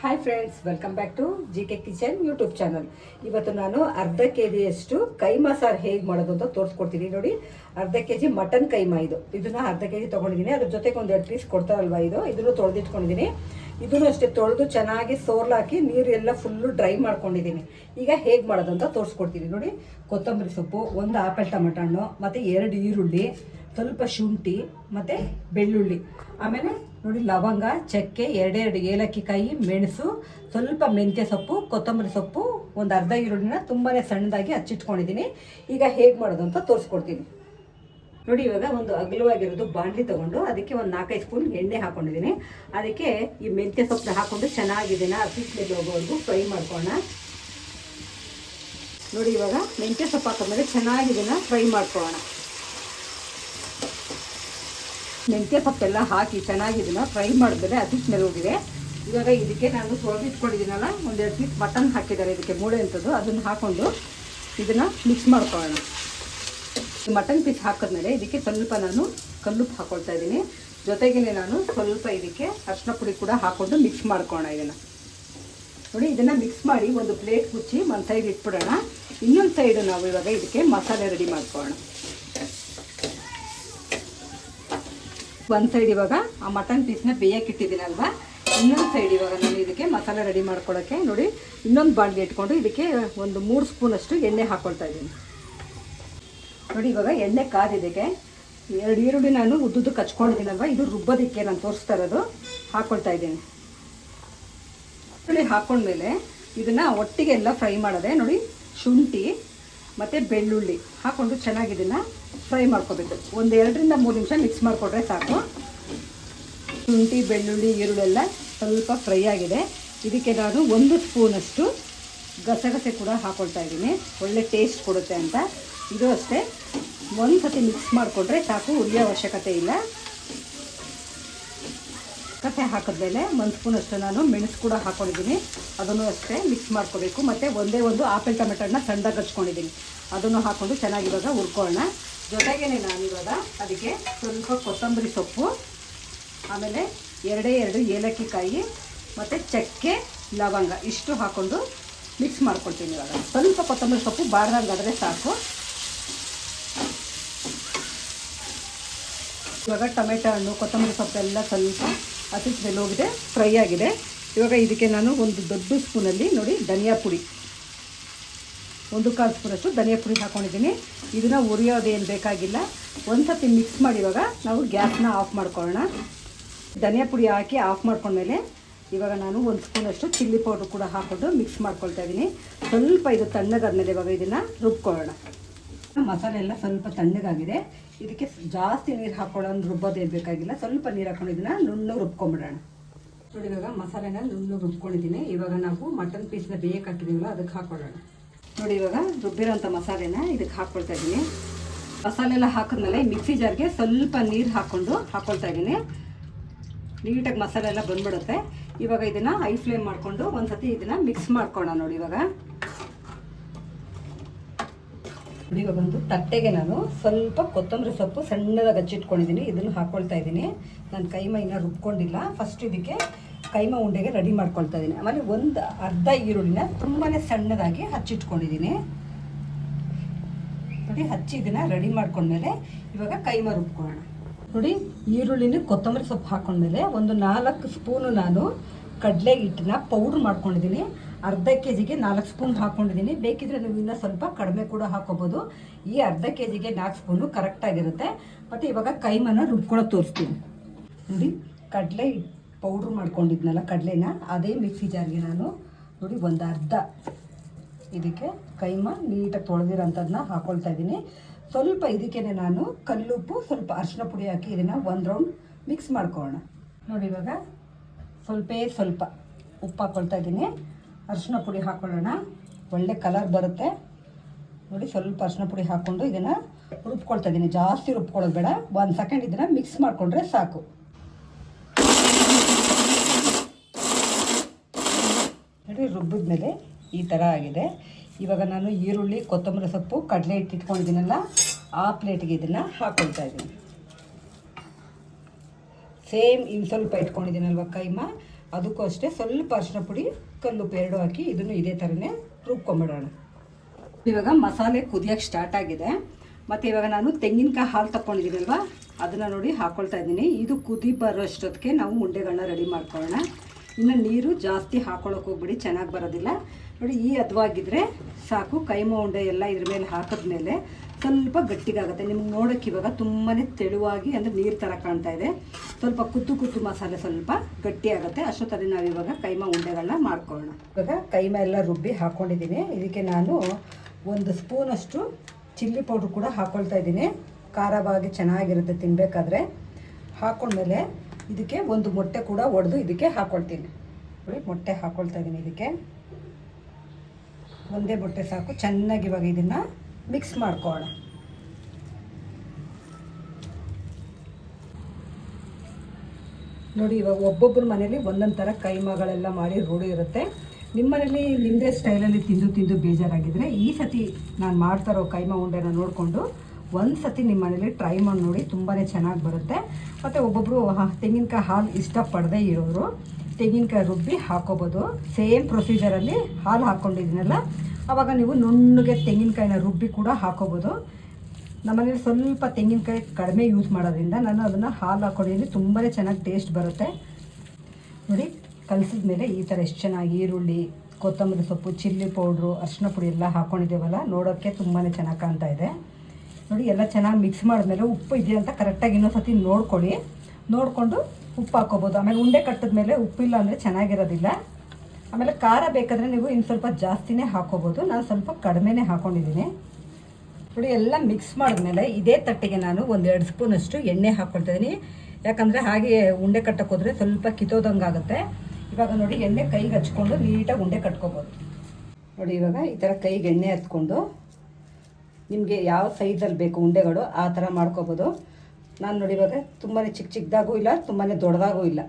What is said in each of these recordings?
Hi friends welcome back to G K kitchen YouTube channel ಇವತ್ತು ನಾನು ಅರ್ಧ K ಜಿಯಷ್ಟು ಕೈಮಾ ಸಾರು ಹೇಗೆ ಮಾಡೋದು ಅಂತ ತೋರಿಸ್ಕೊಡ್ತೀನಿ ನೋಡಿ. ಅರ್ಧ ಕೆ ಜಿ ಮಟನ್ ಕೈಮಾ ಇದು. ಇದನ್ನ ಅರ್ಧ ಕೆ ಜಿ ತೊಗೊಂಡಿದ್ದೀನಿ. ಅದ್ರ ಜೊತೆಗೆ ಒಂದು ಎರಡು ಪೀಸ್ ಕೊಡ್ತಾರಲ್ವ ಇದು? ಇದನ್ನು ತೊಳೆದಿಟ್ಕೊಂಡಿದ್ದೀನಿ. ಇದನ್ನು ಅಷ್ಟೇ ತೊಳೆದು ಚೆನ್ನಾಗಿ ಸೋರ್ಲಾಕಿ ನೀರೆಲ್ಲ ಫುಲ್ಲು ಡ್ರೈ ಮಾಡ್ಕೊಂಡಿದ್ದೀನಿ. ಈಗ ಹೇಗೆ ಮಾಡೋದು ಅಂತ ತೋರಿಸ್ಕೊಡ್ತೀನಿ ನೋಡಿ. ಕೊತ್ತಂಬರಿ ಸೊಪ್ಪು, ಒಂದು ಆಪಲ್ ಟೊಮೆಟೊ ಹಣ್ಣು, ಮತ್ತು ಎರಡು ಈರುಳ್ಳಿ, ಸ್ವಲ್ಪ ಶುಂಠಿ, ಮತ್ತು ಬೆಳ್ಳುಳ್ಳಿ. ಆಮೇಲೆ ನೋಡಿ, ಲವಂಗ, ಚಕ್ಕೆ, ಎರಡೆರಡು ಏಲಕ್ಕಿ ಕಾಯಿ ಮೆಣಸು, ಸ್ವಲ್ಪ ಮೆಂತ್ಯ ಸೊಪ್ಪು, ಕೊತ್ತಂಬರಿ ಸೊಪ್ಪು, ಒಂದು ಅರ್ಧ ಈರುಳ್ಳಿನ ತುಂಬಾ ಸಣ್ಣದಾಗಿ ಹಚ್ಚಿಟ್ಕೊಂಡಿದ್ದೀನಿ. ಈಗ ಹೇಗೆ ಮಾಡೋದು ಅಂತ ತೋರಿಸ್ಕೊಡ್ತೀನಿ. ನೋಡಿ, ಇವಾಗ ಒಂದು ಅಗಲವಾಗಿರೋದು ಬಾಣಲಿ ತಗೊಂಡು ಅದಕ್ಕೆ ಒಂದು ನಾಲ್ಕೈದು ಸ್ಪೂನ್ ಎಣ್ಣೆ ಹಾಕೊಂಡಿದ್ದೀನಿ. ಅದಕ್ಕೆ ಈ ಮೆಂತ್ಯ ಸೊಪ್ಪನ್ನ ಹಾಕ್ಕೊಂಡು ಚೆನ್ನಾಗಿದ್ದೀನ ಹಸಿ ಸ್ಮೆಲ್ ಹೋಗೋವರೆಗೂ ಫ್ರೈ ಮಾಡ್ಕೋಣ ನೋಡಿ, ಇವಾಗ ಮೆಂತ್ಯ ಸೊಪ್ಪು ಹಾಕೊಂಡ್ಮೇಲೆ ಚೆನ್ನಾಗಿದ್ದೀನ ಫ್ರೈ ಮಾಡ್ಕೊಳ್ಳೋಣ. ಮೆಂತ್ಯ ಸೊಪ್ಪೆಲ್ಲ ಹಾಕಿ ಚೆನ್ನಾಗಿ ಫ್ರೈ ಮಾಡಿದ್ರೆ ಹಸಿ ಸ್ಮೆಲ್ ಹೋಗಿದೆ. ಇವಾಗ ಇದಕ್ಕೆ ನಾನು ತೊಳೆದಿಟ್ಕೊಂಡಿದ್ದೀನಲ್ಲ ಒಂದೆರಡು ಪೀಸ್ ಮಟನ್ ಹಾಕಿದ್ದಾರೆ ಇದಕ್ಕೆ ಮೂಳೆ ಅಂಥದ್ದು ಅದನ್ನು ಹಾಕ್ಕೊಂಡು ಇದನ್ನು ಮಿಕ್ಸ್ ಮಾಡ್ಕೊಳ್ಳೋಣ. ಮಟನ್ ಪೀಸ್ ಹಾಕಿದ್ಮೇಲೆ ಇದಕ್ಕೆ ಸ್ವಲ್ಪ ನಾನು ಕಲ್ಲುಪ್ಪು ಹಾಕೊಳ್ತಾ ಇದ್ದೀನಿ. ಜೊತೆಗೇ ನಾನು ಸ್ವಲ್ಪ ಇದಕ್ಕೆ ಅರ್ಶಿನ ಪುಡಿ ಕೂಡ ಹಾಕ್ಕೊಂಡು ಮಿಕ್ಸ್ ಮಾಡ್ಕೊಳ್ಳೋಣ ಇದನ್ನು. ನೋಡಿ, ಇದನ್ನು ಮಿಕ್ಸ್ ಮಾಡಿ ಒಂದು ಪ್ಲೇಟ್ ಮುಚ್ಚಿ ಒಂದು ಸೈಡ್ ಇಟ್ಬಿಡೋಣ. ಇನ್ನೊಂದು ಸೈಡು ನಾವು ಇವಾಗ ಇದಕ್ಕೆ ಮಸಾಲೆ ರೆಡಿ ಮಾಡ್ಕೊಳ್ಳೋಣ. ಒಂದು ಸೈಡ್ ಇವಾಗ ಆ ಮಟನ್ ಪೀಸ್ನ ಬೇಯಕ್ಕೆ ಇಟ್ಟಿದ್ದೀನಲ್ವಾ? ಇನ್ನೊಂದು ಸೈಡ್ ಇವಾಗ ನಾನು ಇದಕ್ಕೆ ಮಸಾಲೆ ರೆಡಿ ಮಾಡ್ಕೊಳ್ಳೋಕ್ಕೆ ನೋಡಿ, ಇನ್ನೊಂದು ಬಾಣಲಿ ಇಟ್ಕೊಂಡು ಇದಕ್ಕೆ ಒಂದು ಮೂರು ಸ್ಪೂನಷ್ಟು ಎಣ್ಣೆ ಹಾಕ್ಕೊಳ್ತಾ ಇದ್ದೀನಿ. ನೋಡಿ, ಇವಾಗ ಎಣ್ಣೆ ಕಾದಿದ್ದಕ್ಕೆ ಎರಡು ಈರುಳ್ಳಿ ನಾನು ಉದ್ದುದ್ದು ಕಚ್ಕೊಂಡಿದ್ದೀನಲ್ವ? ಇದು ರುಬ್ಬೋದಕ್ಕೆ ನಾನು ತೋರಿಸ್ತಾ ಇರೋದು. ಹಾಕ್ಕೊಳ್ತಾ ಇದ್ದೀನಿ. ಈರುಳ್ಳಿ ಹಾಕ್ಕೊಂಡ್ಮೇಲೆ ಇದನ್ನು ಒಟ್ಟಿಗೆ ಎಲ್ಲ ಫ್ರೈ ಮಾಡೋದೆ, ನೋಡಿ, ಶುಂಠಿ ಮತ್ತು ಬೆಳ್ಳುಳ್ಳಿ ಹಾಕ್ಕೊಂಡು ಚೆನ್ನಾಗಿ ಇದನ್ನು ಫ್ರೈ ಮಾಡ್ಕೋಬೇಕು. ಒಂದು ಎರಡರಿಂದ ಮೂರು ನಿಮಿಷ ಮಿಕ್ಸ್ ಮಾಡಿಕೊಟ್ರೆ ಸಾಕು. ಶುಂಠಿ, ಬೆಳ್ಳುಳ್ಳಿ ಈರುಳ್ಳೆಲ್ಲ ಸ್ವಲ್ಪ ಫ್ರೈ ಆಗಿದೆ. ಇದಕ್ಕೆ ನಾನು ಒಂದು ಸ್ಪೂನಷ್ಟು ಗಸಗಸೆ ಕೂಡ ಹಾಕ್ಕೊಳ್ತಾ ಇದ್ದೀನಿ. ಒಳ್ಳೆ ಟೇಸ್ಟ್ ಕೊಡುತ್ತೆ ಅಂತ. ಇದು ಅಷ್ಟೇ. ಒಂದು ಸತಿ ಮಿಕ್ಸ್ ಮಾಡಿಕೊಂಡ್ರೆ ಸಾಕು, ಉರಿಯೋ ಅವಶ್ಯಕತೆ ಇಲ್ಲ. ಕತೆ ಹಾಕಿದ್ಮೇಲೆ ಒಂದು ಸ್ಪೂನಷ್ಟು ನಾನು ಮೆಣಸು ಕೂಡ ಹಾಕ್ಕೊಂಡಿದ್ದೀನಿ ಅದನ್ನು ಅಷ್ಟೇ ಮಿಕ್ಸ್ ಮಾಡ್ಕೋಬೇಕು. ಮತ್ತು ಒಂದೇ ಒಂದು ಆಪಲ್ ಟೊಮೆಟೊನ ಸಣ್ಣದಾಗಿ ಹಚ್ಕೊಂಡಿದ್ದೀನಿ ಅದನ್ನು ಹಾಕ್ಕೊಂಡು ಚೆನ್ನಾಗಿ ಇವಾಗ ಹುರ್ಕೊಳ್ಳೋಣ. ಜೊತೆಗೇ ನಾನು ಇವಾಗ ಅದಕ್ಕೆ ಸ್ವಲ್ಪ ಕೊತ್ತಂಬರಿ ಸೊಪ್ಪು, ಆಮೇಲೆ ಎರಡೇ ಎರಡು ಏಲಕ್ಕಿ ಕಾಯಿ ಮತ್ತು ಚಕ್ಕೆ, ಲವಂಗ ಇಷ್ಟು ಹಾಕ್ಕೊಂಡು ಮಿಕ್ಸ್ ಮಾಡ್ಕೊಳ್ತೀನಿ ಇವಾಗ. ಸ್ವಲ್ಪ ಕೊತ್ತಂಬರಿ ಸೊಪ್ಪು ಬಾರ್ದಂಗಾದರೆ ಸಾಕು. ಇವಾಗ ಟೊಮೆಟೊ ಹಣ್ಣು, ಕೊತ್ತಂಬರಿ ಸೊಪ್ಪೆಲ್ಲ ಸ್ವಲ್ಪ ಹಸಿ ಸ್ಮೆಲ್ ಹೋಗಿದೆ ಫ್ರೈ ಆಗಿದೆ. ಇವಾಗ ಇದಕ್ಕೆ ನಾನು ಒಂದು ದೊಡ್ಡ ಸ್ಪೂನಲ್ಲಿ ನೋಡಿ ಧನಿಯಾ ಪುಡಿ. ಒಂದು ಕಾಲು ಸ್ಪೂನಷ್ಟು ಧನಿಯಾ ಪುಡಿ ಹಾಕ್ಕೊಂಡಿದ್ದೀನಿ ಇದನ್ನು ಉರಿಯೋದೇನು ಬೇಕಾಗಿಲ್ಲ. ಒಂದು ಸತಿ ಮಿಕ್ಸ್ ಮಾಡಿ ಇವಾಗ ನಾವು ಗ್ಯಾಸ್ನ ಆಫ್ ಮಾಡ್ಕೊಳ್ಳೋಣ. ಧನಿಯಾ ಪುಡಿ ಹಾಕಿ ಆಫ್ ಮಾಡ್ಕೊಂಡ್ಮೇಲೆ ಇವಾಗ ನಾನು ಒಂದು ಸ್ಪೂನಷ್ಟು ಚಿಲ್ಲಿ ಪೌಡ್ರ್ ಕೂಡ ಹಾಕ್ಕೊಂಡು ಮಿಕ್ಸ್ ಮಾಡ್ಕೊಳ್ತಾ ಇದ್ದೀನಿ. ಸ್ವಲ್ಪ ಇದು ತಣ್ಣಗಾದ್ಮೇಲೆ ಇವಾಗ ಇದನ್ನು ರುಬ್ಕೊಳ್ಳೋಣ. ಮಸಾಲೆ ಎಲ್ಲ ಸ್ವಲ್ಪ ತಣ್ಣಗಾಗಿದೆ. ಇದಕ್ಕೆ ಜಾಸ್ತಿ ನೀರು ಹಾಕ್ಕೊಳನ್ ರುಬ್ಬೋದೇ ಬೇಕಾಗಿಲ್ಲ ಸ್ವಲ್ಪ ನೀರು ಹಾಕೊಂಡು ಇದನ್ನ ನುಣ್ಣು ರುಬ್ಕೊಂಬಿಡೋಣ. ನೋಡಿ, ಇವಾಗ ಮಸಾಲೆನ ನುಣ್ಣು ರುಬ್ಕೊಂಡಿದ್ದೀನಿ. ಇವಾಗ ನಾವು ಮಟನ್ ಪೀಸ್ನ ಬೇಯಕ್ಕೆ ಹಾಕಿದ್ದೀವಲ್ಲ ಅದಕ್ಕೆ ಹಾಕೊಳ್ಳೋಣ. ನೋಡಿ, ಇವಾಗ ರುಬ್ಬಿರೋಂಥ ಮಸಾಲೆನ ಇದಕ್ಕೆ ಹಾಕ್ಕೊಳ್ತಾ ಇದ್ದೀನಿ. ಮಸಾಲೆ ಎಲ್ಲ ಹಾಕಿದ್ಮೇಲೆ ಮಿಕ್ಸಿ ಜಾರ್ಗೆ ಸ್ವಲ್ಪ ನೀರು ಹಾಕ್ಕೊಂಡು ಹಾಕ್ಕೊಳ್ತಾ ಇದ್ದೀನಿ. ನೀಟಾಗಿ ಮಸಾಲೆ ಎಲ್ಲ ಬಂದ್ಬಿಡುತ್ತೆ. ಇವಾಗ ಇದನ್ನು ಹೈ ಫ್ಲೇಮ್ ಮಾಡಿಕೊಂಡು ಒಂದು ಸತಿ ಇದನ್ನು ಮಿಕ್ಸ್ ಮಾಡ್ಕೊಳ್ಳೋಣ ನೋಡಿ ಇವಾಗ. ನೋಡಿ ಬಂದು ತಟ್ಟೆಗೆ ನಾನು ಸ್ವಲ್ಪ ಕೊತ್ತಂಬರಿ ಸೊಪ್ಪು ಸಣ್ಣದಾಗಿ ಹಚ್ಚಿಟ್ಕೊಂಡಿದ್ದೀನಿ. ಇದನ್ನು ಹಾಕ್ಕೊಳ್ತಾ ಇದ್ದೀನಿ. ನಾನು ಕೈಮ ಇನ್ನೂ ರುಬ್ಕೊಂಡಿಲ್ಲ. ಫಸ್ಟ್ ಇದಕ್ಕೆ ಕೈಮ ಉಂಡೆಗೆ ರೆಡಿ ಮಾಡ್ಕೊಳ್ತಾ ಇದ್ದೀನಿ. ಆಮೇಲೆ ಒಂದು ಅರ್ಧ ಈರುಳ್ಳಿನ ತುಂಬಾ ಸಣ್ಣದಾಗಿ ಹಚ್ಚಿಟ್ಕೊಂಡಿದ್ದೀನಿ. ನೋಡಿ, ಹಚ್ಚಿ ಇದನ್ನು ರೆಡಿ ಮಾಡ್ಕೊಂಡ್ಮೇಲೆ ಇವಾಗ ಕೈಮ ರುಬ್ಕೊಳ್ಳೋಣ. ನೋಡಿ, ಈರುಳ್ಳಿನ ಕೊತ್ತಂಬರಿ ಸೊಪ್ಪು ಹಾಕೊಂಡ್ಮೇಲೆ ಒಂದು ನಾಲ್ಕು ಸ್ಪೂನು ನಾನು ಕಡಲೆ ಹಿಟ್ಟನ್ನ ಪೌಡ್ರ್ ಮಾಡ್ಕೊಂಡಿದ್ದೀನಿ. ಅರ್ಧ ಕೆ ಜಿಗೆ ನಾಲ್ಕು ಸ್ಪೂನ್ ಹಾಕೊಂಡಿದ್ದೀನಿ. ಬೇಕಿದ್ರೆ ನೀವು ಸ್ವಲ್ಪ ಕಡಿಮೆ ಕೂಡ ಹಾಕೋಬಹುದು ಈ ಅರ್ಧ ಕೆ ಜಿಗೆ ನಾಲ್ಕು ಸ್ಪೂನು ಕರೆಕ್ಟಾಗಿರುತ್ತೆ ಮತ್ತು ಇವಾಗ ಕೈಮನ ರುಬ್ಕೊಳ್ಳೋದು ತೋರಿಸ್ತೀನಿ. ನೋಡಿ, ಕಡಲೆ ಪೌಡ್ರ್ ಮಾಡ್ಕೊಂಡಿದ್ನಲ್ಲ ಕಡಲೆನ, ಅದೇ ಮಿಕ್ಸಿ ಜಾರ್ಗೆ ನಾನು ನೋಡಿ ಒಂದು ಅರ್ಧ ಇದಕ್ಕೆ ಕೈಮ ನೀಟಾಗಿ ತೊಳೆದಿರೋಂಥದ್ದನ್ನ ಹಾಕ್ಕೊಳ್ತಾ ಇದ್ದೀನಿ. ಸ್ವಲ್ಪ ಇದಕ್ಕೆ ನಾನು ಕಲ್ಲುಪ್ಪು, ಸ್ವಲ್ಪ ಅರಿಶಿನ ಪುಡಿ ಹಾಕಿ ಇದನ್ನು ಒಂದು ರೌಂಡ್ ಮಿಕ್ಸ್ ಮಾಡ್ಕೊಳ್ಳೋಣ. ನೋಡಿ ಇವಾಗ, ಸ್ವಲ್ಪೇ ಸ್ವಲ್ಪ ಉಪ್ಪು ಹಾಕ್ಕೊಳ್ತಾ ಇದ್ದೀನಿ. ಅರಿಶಿನ ಪುಡಿ ಹಾಕ್ಕೊಳ್ಳೋಣ ಒಳ್ಳೆ ಕಲರ್ ಬರುತ್ತೆ. ನೋಡಿ ಸ್ವಲ್ಪ ಅರಿಶಿನ ಪುಡಿ ಹಾಕ್ಕೊಂಡು ಇದನ್ನು ರುಬ್ಕೊಳ್ತಾ ಇದ್ದೀನಿ ಜಾಸ್ತಿ ರುಬ್ಕೊಳ್ಳೋದು ಬೇಡ. ಒಂದು ಸೆಕೆಂಡ್ ಇದನ್ನು ಮಿಕ್ಸ್ ಮಾಡಿಕೊಂಡ್ರೆ ಸಾಕು. ನೋಡಿ, ರುಬ್ಬಿದ್ಮೇಲೆ ಈ ಥರ ಆಗಿದೆ. ಇವಾಗ ನಾನು ಈರುಳ್ಳಿ, ಕೊತ್ತಂಬರಿ ಸೊಪ್ಪು, ಕಡಲೆ ಹಿಟ್ಟು ಇಟ್ಕೊಂಡಿದ್ದೀನಲ್ಲ, ಆ ಪ್ಲೇಟ್ಗೆ ಇದನ್ನು ಹಾಕ್ಕೊಳ್ತಾ ಇದ್ದೀನಿ ಸೇಮ್ ಇನ್ನು ಸ್ವಲ್ಪ ಇಟ್ಕೊಂಡಿದ್ದೀನಲ್ವ ಕೈಮ? ಅದಕ್ಕೂ ಅಷ್ಟೇ ಸ್ವಲ್ಪ ಅರಿಶಿನ ಪುಡಿ ಕಲ್ಲುಪ್ಪು ಬೆರಡು ಹಾಕಿ ಇದನ್ನು ಇದೇ ಥರನೇ ರುಬ್ಕೊಂಬಿಡೋಣ. ಇವಾಗ ಮಸಾಲೆ ಕುದಿಯೋಕ್ಕೆ ಸ್ಟಾರ್ಟ್ ಆಗಿದೆ. ಮತ್ತು ಇವಾಗ ನಾನು ತೆಂಗಿನಕಾಯಿ ಹಾಲು ತಗೊಂಡಿದ್ದೀನಲ್ವ ಅದನ್ನು ನೋಡಿ ಹಾಕ್ಕೊಳ್ತಾ ಇದ್ದೀನಿ. ಇದು ಕುದಿ ಬರೋಷ್ಟೊತ್ತಿಗೆ ನಾವು ಉಂಡೆಗಳನ್ನ ರೆಡಿ ಮಾಡ್ಕೊಳ್ಳೋಣ. ಇನ್ನು ನೀರು ಜಾಸ್ತಿ ಹಾಕೊಳ್ಳೋಕೆ ಹೋಗ್ಬಿಡಿ, ಚೆನ್ನಾಗಿ ಬರೋದಿಲ್ಲ. ನೋಡಿ, ಈ ಹದವಾಗಿದ್ದರೆ ಸಾಕು. ಕೈಮ ಉಂಡೆ ಎಲ್ಲ ಇದ್ರ ಮೇಲೆ ಹಾಕಿದ್ಮೇಲೆ ಸ್ವಲ್ಪ ಗಟ್ಟಿಗಾಗುತ್ತೆ. ನಿಮ್ಗೆ ನೋಡೋಕ್ಕೆ ಇವಾಗ ತುಂಬಾ ತೆಳುವಾಗಿ ಅಂದರೆ ನೀರು ಥರ ಕಾಣ್ತಾ ಇದೆ. ಸ್ವಲ್ಪ ಕುತ್ತು ಕುತ್ತು ಮಸಾಲೆ ಸ್ವಲ್ಪ ಗಟ್ಟಿ ಆಗುತ್ತೆ ಅಷ್ಟೊತ್ತಲ್ಲಿ ನಾವು ಇವಾಗ ಕೈಮಾ ಉಂಡೆಗಳನ್ನ ಮಾಡ್ಕೊಳ್ಳೋಣ. ಇವಾಗ ಕೈಮಾ ಎಲ್ಲ ರುಬ್ಬಿ ಹಾಕ್ಕೊಂಡಿದ್ದೀನಿ ಇದಕ್ಕೆ ನಾನು ಒಂದು ಸ್ಪೂನಷ್ಟು ಚಿಲ್ಲಿ ಪೌಡ್ರ್ ಕೂಡ ಹಾಕ್ಕೊಳ್ತಾ ಇದ್ದೀನಿ. ಖಾರವಾಗಿ ಚೆನ್ನಾಗಿರುತ್ತೆ ತಿನ್ನಬೇಕಾದ್ರೆ ಹಾಕ್ಕೊಂಡ್ಮೇಲೆ ಇದಕ್ಕೆ ಒಂದು ಮೊಟ್ಟೆ ಕೂಡ ಒಡೆದು ಇದಕ್ಕೆ ಹಾಕ್ಕೊಳ್ತೀನಿ ನೋಡಿ, ಮೊಟ್ಟೆ ಹಾಕ್ಕೊಳ್ತಾ ಇದ್ದೀನಿ ಇದಕ್ಕೆ. ಒಂದೇ ಮೊಟ್ಟೆ ಸಾಕು. ಚೆನ್ನಾಗಿ ಇವಾಗ ಇದನ್ನು ಮಿಕ್ಸ್ ಮಾಡ್ಕೊಳ್ಳೋಣ ನೋಡಿ, ಇವಾಗ ಒಬ್ಬೊಬ್ಬರ ಮನೇಲಿ ಒಂದೊಂದು ಥರ ಕೈಮಗಳೆಲ್ಲ ಮಾಡಿ ರೂಢಿ ಇರುತ್ತೆ. ನಿಮ್ಮ ನಿಮ್ಮದೇ ಸ್ಟೈಲಲ್ಲಿ ತಿಂದು ತಿಂದು ಬೇಜಾರಾಗಿದ್ದರೆ ಈ ಸತಿ ನಾನು ಮಾಡ್ತಾರೋ ಕೈಮ ಉಂಡೆನ ನೋಡಿಕೊಂಡು ಒಂದು ಸತಿ ನಿಮ್ಮ ಮನೇಲಿ ಟ್ರೈ ಮಾಡಿ ನೋಡಿ ತುಂಬಾ ಚೆನ್ನಾಗಿ ಬರುತ್ತೆ. ಮತ್ತು ಒಬ್ಬೊಬ್ಬರು ತೆಂಗಿನಕಾಯಿ ಹಾಲು ಇಷ್ಟಪಡದೇ ಇರೋರು ತೆಂಗಿನಕಾಯಿ ರುಬ್ಬಿ ಹಾಕೋಬೋದು. ಸೇಮ್ ಪ್ರೊಸೀಜರಲ್ಲಿ ಹಾಲು ಹಾಕ್ಕೊಂಡಿದ್ದೀನಲ್ಲ ಆವಾಗ ನೀವು ನುಣ್ಣಗೆ ತೆಂಗಿನಕಾಯಿನ ರುಬ್ಬಿ ಕೂಡ ಹಾಕೋಬೋದು. ನಮ್ಮನೇಲಿ ಸ್ವಲ್ಪ ತೆಂಗಿನಕಾಯಿ ಕಡಿಮೆ ಯೂಸ್ ಮಾಡೋದ್ರಿಂದ ನಾನು ಅದನ್ನು ಹಾಲು ಹಾಕೊಂಡಿದ್ದೀನಿ ತುಂಬಾ ಚೆನ್ನಾಗಿ ಟೇಸ್ಟ್ ಬರುತ್ತೆ. ನೋಡಿ, ಕಲಸಿದ ಮೇಲೆ ಈ ಥರ ಎಷ್ಟು ಚೆನ್ನಾಗಿ ಈರುಳ್ಳಿ, ಕೊತ್ತಂಬರಿ ಸೊಪ್ಪು, ಚಿಲ್ಲಿ ಪೌಡ್ರು ಅರಿಶಿನ ಪುಡಿ ಎಲ್ಲ ಹಾಕ್ಕೊಂಡಿದ್ದೇವಲ್ಲ ನೋಡೋಕ್ಕೆ ತುಂಬಾ ಚೆನ್ನಾಗಿ ಕಾಣ್ತಾ ಇದೆ. ನೋಡಿ, ಎಲ್ಲ ಚೆನ್ನಾಗಿ ಮಿಕ್ಸ್ ಮಾಡಿದ್ಮೇಲೆ ಉಪ್ಪು ಇದೆಯಾ ಅಂತ ಕರೆಕ್ಟಾಗಿ ಇನ್ನೊಂದು ಸತಿ ನೋಡ್ಕೊಳ್ಳಿ. ನೋಡಿಕೊಂಡು ಉಪ್ಪು ಹಾಕೋಬೋದು. ಆಮೇಲೆ ಉಂಡೆ ಕಟ್ಟಿದ ಮೇಲೆ ಉಪ್ಪಿಲ್ಲ ಅಂದರೆ ಚೆನ್ನಾಗಿರೋದಿಲ್ಲ. ಆಮೇಲೆ ಖಾರ ಬೇಕಾದರೆ ನೀವು ಇನ್ನು ಸ್ವಲ್ಪ ಜಾಸ್ತಿನೇ ಹಾಕೋಬೋದು. ನಾನು ಸ್ವಲ್ಪ ಕಡಿಮೆನೇ ಹಾಕ್ಕೊಂಡಿದ್ದೀನಿ ನೋಡಿ, ಎಲ್ಲ ಮಿಕ್ಸ್ ಮಾಡಿದ್ಮೇಲೆ ಇದೇ ತಟ್ಟೆಗೆ ನಾನು ಒಂದು ಎರಡು ಸ್ಪೂನಷ್ಟು ಎಣ್ಣೆ ಹಾಕ್ಕೊಳ್ತಾ ಇದ್ದೀನಿ ಯಾಕಂದರೆ ಹಾಗೆ ಉಂಡೆ ಕಟ್ಟಕ್ಕೆ ಸ್ವಲ್ಪ ಕಿತ್ತೋದಂಗೆ ಆಗುತ್ತೆ. ಇವಾಗ ನೋಡಿ, ಎಣ್ಣೆ ಕೈಗೆ ಹಚ್ಕೊಂಡು ನೀಟಾಗಿ ಉಂಡೆ ಕಟ್ಕೋಬೋದು. ನೋಡಿ, ಇವಾಗ ಈ ಥರ ಕೈಗೆ ಎಣ್ಣೆ ಹತ್ಕೊಂಡು ನಿಮಗೆ ಯಾವ ಸೈಜಲ್ಲಿ ಬೇಕು ಉಂಡೆಗಳು, ಆ ಥರ ಮಾಡ್ಕೋಬೋದು. ನಾನು ನೋಡಿ ಇವಾಗ ತುಂಬಾ ಚಿಕ್ಕ ಚಿಕ್ಕದಾಗೂ ಇಲ್ಲ ತುಂಬಾ ದೊಡ್ಡದಾಗೂ ಇಲ್ಲ.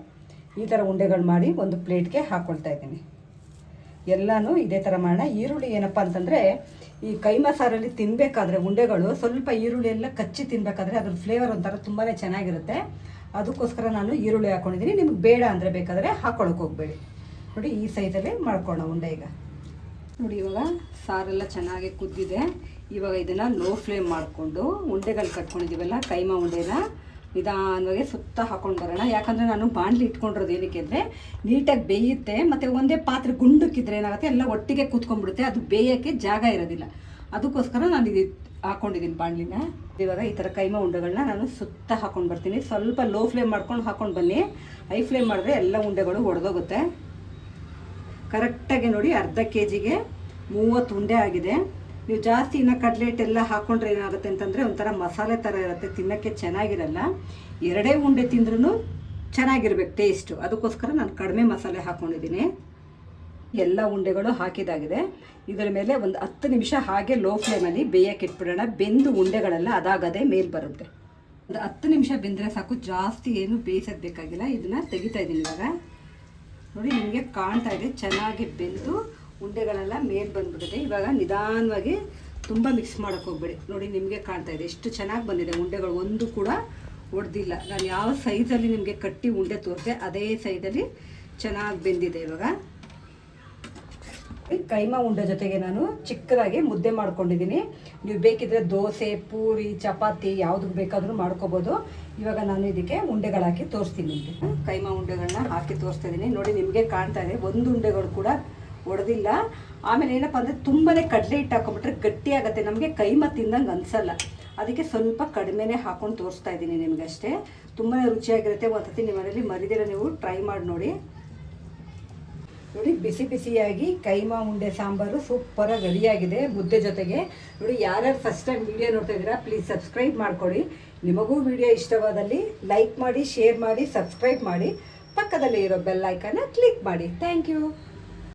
ಈ ಥರ ಉಂಡೆಗಳು ಮಾಡಿ ಒಂದು ಪ್ಲೇಟ್ಗೆ ಹಾಕ್ಕೊಳ್ತಾ ಇದ್ದೀನಿ. ಎಲ್ಲನೂ ಇದೇ ಥರ ಮಾಡೋಣ. ಈರುಳ್ಳಿ ಏನಪ್ಪ ಅಂತಂದರೆ, ಈ ಕೈ ಮಸಾಲಲ್ಲಿ ತಿನ್ನಬೇಕಾದ್ರೆ ಉಂಡೆಗಳು ಸ್ವಲ್ಪ ಈರುಳ್ಳಿ ಎಲ್ಲ ಕಚ್ಚಿ ತಿನ್ನಬೇಕಾದ್ರೆ ಅದ್ರ ಫ್ಲೇವರ್ ಒಂಥರ ತುಂಬಾ ಚೆನ್ನಾಗಿರುತ್ತೆ. ಅದಕ್ಕೋಸ್ಕರ ನಾನು ಈರುಳ್ಳಿ ಹಾಕ್ಕೊಂಡಿದ್ದೀನಿ ನಿಮ್ಗೆ ಬೇಡ ಅಂದರೆ ಬೇಕಾದರೆ ಹಾಕ್ಕೊಳಕ್ಕೆ ಹೋಗಬೇಡಿ. ನೋಡಿ, ಈ ಸೈಜಲ್ಲಿ ಮಾಡ್ಕೊಳ್ಳೋಣ ಉಂಡೆ ಈಗ. ನೋಡಿ, ಇವಾಗ ಸಾರೆಲ್ಲ ಚೆನ್ನಾಗಿ ಕುದ್ದಿದೆ. ಇವಾಗ ಇದನ್ನು ಲೋ ಫ್ಲೇಮ್ ಮಾಡಿಕೊಂಡು ಉಂಡೆಗಳು ಕಟ್ಕೊಂಡಿದ್ದೀವಲ್ಲ ಕೈಮಾ ಉಂಡೆನ ನಿಧಾನವಾಗಿ ಸುತ್ತ ಹಾಕೊಂಡು ಬರೋಣ. ಯಾಕಂದರೆ ನಾನು ಬಾಣಲಿ ಇಟ್ಕೊಂಡಿರೋದು ಏನಕ್ಕೆ ಅಂದರೆ ನೀಟಾಗಿ ಬೇಯುತ್ತೆ, ಮತ್ತು ಒಂದೇ ಪಾತ್ರೆ ಗುಂಡಕ್ಕಿದ್ರೆ ಏನಾಗುತ್ತೆ, ಎಲ್ಲ ಒಟ್ಟಿಗೆ ಕೂತ್ಕೊಂಡ್ಬಿಡುತ್ತೆ, ಅದು ಬೇಯೋಕ್ಕೆ ಜಾಗ ಇರೋದಿಲ್ಲ. ಅದಕ್ಕೋಸ್ಕರ ನಾನು ಇದು ಹಾಕ್ಕೊಂಡಿದ್ದೀನಿ ಬಾಣಲಿನ. ಇವಾಗ ಈ ಥರ ಕೈಮಾ ಉಂಡೆಗಳನ್ನ ನಾನು ಸುತ್ತ ಹಾಕೊಂಡು ಬರ್ತೀನಿ. ಸ್ವಲ್ಪ ಲೋ ಫ್ಲೇಮ್ ಮಾಡ್ಕೊಂಡು ಹಾಕೊಂಡು ಬನ್ನಿ. ಹೈ ಫ್ಲೇಮ್ ಮಾಡಿದ್ರೆ ಎಲ್ಲ ಉಂಡೆಗಳು ಒಡೆದೋಗುತ್ತೆ. ಕರೆಕ್ಟಾಗಿ ನೋಡಿ ಅರ್ಧ ಕೆ ಜಿಗೆ ಮೂವತ್ತು ಉಂಡೆ ಆಗಿದೆ. ನೀವು ಜಾಸ್ತಿ ಇನ್ನು ಕಡ್ಲೆಟ್ ಎಲ್ಲ ಹಾಕ್ಕೊಂಡ್ರೆ ಏನಾಗುತ್ತೆ ಅಂತಂದರೆ ಒಂಥರ ಮಸಾಲೆ ಥರ ಇರುತ್ತೆ, ತಿನ್ನೋಕ್ಕೆ ಚೆನ್ನಾಗಿರಲ್ಲ. ಎರಡೇ ಉಂಡೆ ತಿಂದ್ರೂ ಚೆನ್ನಾಗಿರ್ಬೇಕು ಟೇಸ್ಟು ಅದಕ್ಕೋಸ್ಕರ ನಾನು ಕಡಿಮೆ ಮಸಾಲೆ ಹಾಕ್ಕೊಂಡಿದ್ದೀನಿ ಎಲ್ಲ ಉಂಡೆಗಳು ಹಾಕಿದಾಗಿದೆ. ಇದರ ಮೇಲೆ ಒಂದು ಹತ್ತು ನಿಮಿಷ ಹಾಗೆ ಲೋ ಫ್ಲೇಮಲ್ಲಿ ಬೇಯಕ್ಕೆ ಇಟ್ಬಿಡೋಣ. ಬೆಂದು ಉಂಡೆಗಳೆಲ್ಲ ಅದಾಗದೇ ಮೇಲೆ ಬರುತ್ತೆ. ಒಂದು ಹತ್ತು ನಿಮಿಷ ಬೆಂದರೆ ಸಾಕು. ಜಾಸ್ತಿ ಏನು ಬೇಯಿಸೋದು ಬೇಕಾಗಿಲ್ಲ. ಇದನ್ನು ತೆಗಿತಾ ಇದ್ದೀನಿ ಇವಾಗ. ನೋಡಿ, ನಿಮಗೆ ಕಾಣ್ತಾ ಇದೆ. ಚೆನ್ನಾಗಿ ಬೆಂದು ಉಂಡೆಗಳೆಲ್ಲ ಮೇಲೆ ಬಂದ್ಬಿಟ್ಟಿದೆ ಇವಾಗ ನಿಧಾನವಾಗಿ ತುಂಬ ಮಿಕ್ಸ್ ಮಾಡೋಕ್ಕೆ ಹೋಗ್ಬೇಡಿ. ನೋಡಿ ನಿಮಗೆ ಕಾಣ್ತಾ ಇದೆ. ಎಷ್ಟು ಚೆನ್ನಾಗಿ ಬಂದಿದೆ ಉಂಡೆಗಳು. ಒಂದು ಕೂಡ ಒಡೆದಿಲ್ಲ. ನಾನು ಯಾವ ಸೈಜಲ್ಲಿ ನಿಮಗೆ ಕಟ್ಟಿ ಉಂಡೆ ತೋರಿಸಿದೆ ಅದೇ ಸೈಜಲ್ಲಿ ಚೆನ್ನಾಗಿ ಬೆಂದಿದೆ ಇವಾಗ. ಕೈಮಾ ಉಂಡೆ ಜೊತೆಗೆ ನಾನು ಚಿಕ್ಕದಾಗಿ ಮುದ್ದೆ ಮಾಡ್ಕೊಂಡಿದ್ದೀನಿ. ನೀವು ಬೇಕಿದ್ರೆ ದೋಸೆ, ಪೂರಿ, ಚಪಾತಿ ಯಾವುದಕ್ಕೆ ಬೇಕಾದರೂ ಮಾಡ್ಕೋಬೋದು. ಇವಾಗ ನಾನು ಇದಕ್ಕೆ ಉಂಡೆಗಳು ಹಾಕಿ ತೋರಿಸ್ತೀನಿ ನಿಮಗೆ. ಕೈಮಾ ಉಂಡೆಗಳನ್ನ ಹಾಕಿ ತೋರಿಸ್ತಾ ಇದ್ದೀನಿ ನೋಡಿ ನಿಮಗೆ ಕಾಣ್ತಾ ಇದೆ. ಒಂದು ಉಂಡೆಗಳು ಕೂಡ ಒಡೆದಿಲ್ಲ. ಆಮೇಲೆ ಏನಪ್ಪ ಅಂದರೆ ತುಂಬಾ ಕಡಲೆ ಹಿಟ್ಟು ಹಾಕೊಂಡ್ಬಿಟ್ರೆ ಗಟ್ಟಿ ಆಗುತ್ತೆ ನಮಗೆ ಕೈಮಾ ತಿಂದಂಗೆ ಅನಿಸಲ್ಲ. ಅದಕ್ಕೆ ಸ್ವಲ್ಪ ಕಡಿಮೆನೇ ಹಾಕೊಂಡು ತೋರಿಸ್ತಾ ಇದ್ದೀನಿ ನಿಮಗೆ ಅಷ್ಟೇ ತುಂಬಾ ರುಚಿಯಾಗಿರುತ್ತೆ. ಒಂದು ಸತಿ ನಿಮ್ಮ ಮನೇಲಿ ಮರಿದಿರ ನೀವು ಟ್ರೈ ಮಾಡಿ ನೋಡಿ. ನೋಡಿ, ಬಿಸಿ ಬಿಸಿಯಾಗಿ ಕೈಮಾ ಉಂಡೆ ಸಾಂಬಾರು ಸೂಪರಾಗಿ ರೆಡಿಯಾಗಿದೆ ಮುದ್ದೆ ಜೊತೆಗೆ. ನೋಡಿ, ಯಾರ್ಯಾರು ಫಸ್ಟ್ ಟೈಮ್ ವಿಡಿಯೋ ನೋಡ್ತಾ ಇದ್ದೀರಾ ಪ್ಲೀಸ್ ಸಬ್ಸ್ಕ್ರೈಬ್ ಮಾಡ್ಕೊಳ್ಳಿ ನಿಮಗೂ ವಿಡಿಯೋ ಇಷ್ಟವಾದಲ್ಲಿ ಲೈಕ್ ಮಾಡಿ ಶೇರ್ ಮಾಡಿ ಸಬ್ಸ್ಕ್ರೈಬ್ ಮಾಡಿ. ಪಕ್ಕದಲ್ಲಿ ಇರೋ ಬೆಲ್ ಐಕನ್ನ ಕ್ಲಿಕ್ ಮಾಡಿ. Thank you